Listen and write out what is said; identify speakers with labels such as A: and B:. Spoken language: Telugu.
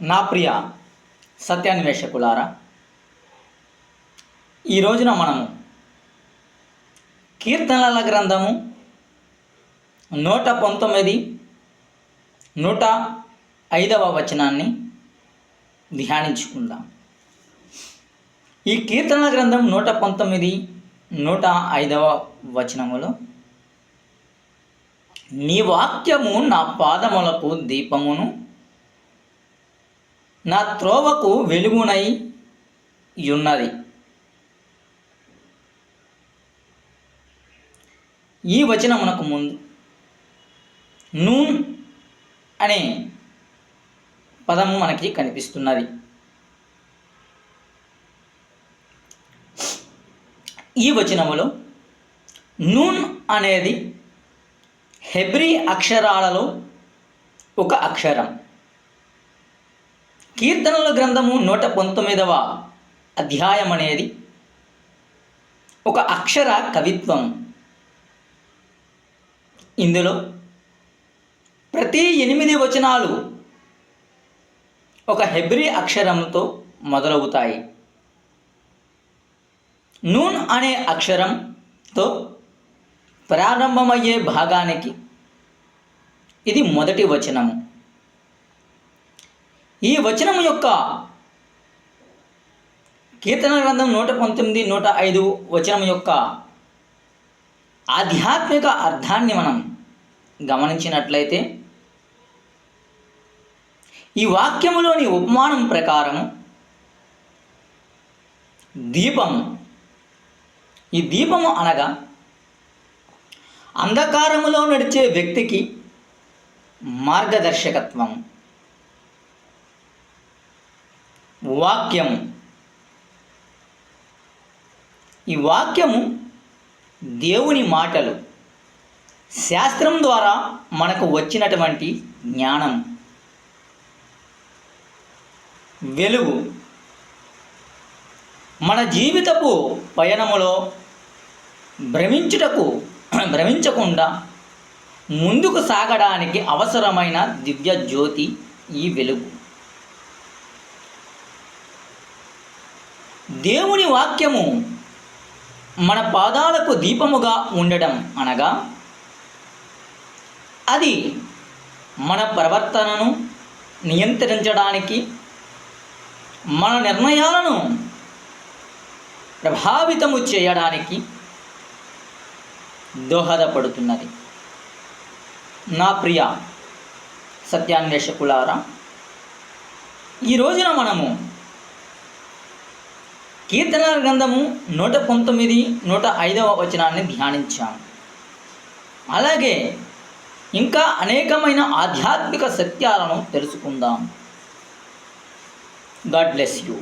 A: నా ప్రియ సత్యాన్వేషకులారా ఈ రోజున మనము కీర్తనల గ్రంథము నూట పంతొమ్మిది నూట ఐదవ వచనాన్ని ధ్యానించుకుందాం. ఈ కీర్తనల గ్రంథం నూట పంతొమ్మిది నూట ఐదవ వచనములో నీ వాక్యము నా పాదములకు దీపమును నా త్రోవకు వెలుగునై ఉన్నది. ఈ వచనమునకు ముందు నూన్ అనే పదము మనకి కనిపిస్తున్నది. ఈ వచనములో నూన్ అనేది హెబ్రీ అక్షరాలలో ఒక అక్షరం. కీర్తనల గ్రంథము నూట పంతొమ్మిదవ అధ్యాయం అనేది ఒక అక్షర కవిత్వం. ఇందులో ప్రతి ఎనిమిది వచనాలు ఒక హెబ్రీ అక్షరంతో మొదలవుతాయి. నూన్ అనే అక్షరంతో ప్రారంభమయ్యే భాగానికి ఇది మొదటి వచనము. ఈ వచనము యొక్క కీర్తన గ్రంథం నూట పంతొమ్మిది నూట ఐదు వచనం యొక్క ఆధ్యాత్మిక అర్థాన్ని మనం గమనించినట్లయితే ఈ వాక్యములోని ఉపమానం ప్రకారం దీపము. ఈ దీపము అనగా అంధకారములో నడిచే వ్యక్తికి మార్గదర్శకత్వం వాక్యము ఈ వాక్యము దేవుని మాటలు. శాస్త్రం ద్వారా మనకు వచ్చినటువంటి జ్ఞానం. వెలుగు. మన జీవితపు పయనములో భ్రమించుటకు భ్రమించకుండా ముందుకు సాగడానికి అవసరమైన దివ్య జ్యోతి ఈ వెలుగు. దేవుని వాక్యము మన పాదాలకు దీపముగా ఉండడం అనగా అది మన ప్రవర్తనను నియంత్రించడానికి మన నిర్ణయాలను ప్రభావితము చేయడానికి దోహదపడుతున్నది. నా ప్రియ సత్యాన్వేషకులారా ఈ రోజున మనము కీర్తనల గ్రంథము నూట పంతొమ్మిది నూట ఐదవ వచనాన్ని ధ్యానించాము అలాగే ఇంకా అనేకమైన ఆధ్యాత్మిక సత్యాలను తెలుసుకుందాం. God bless you.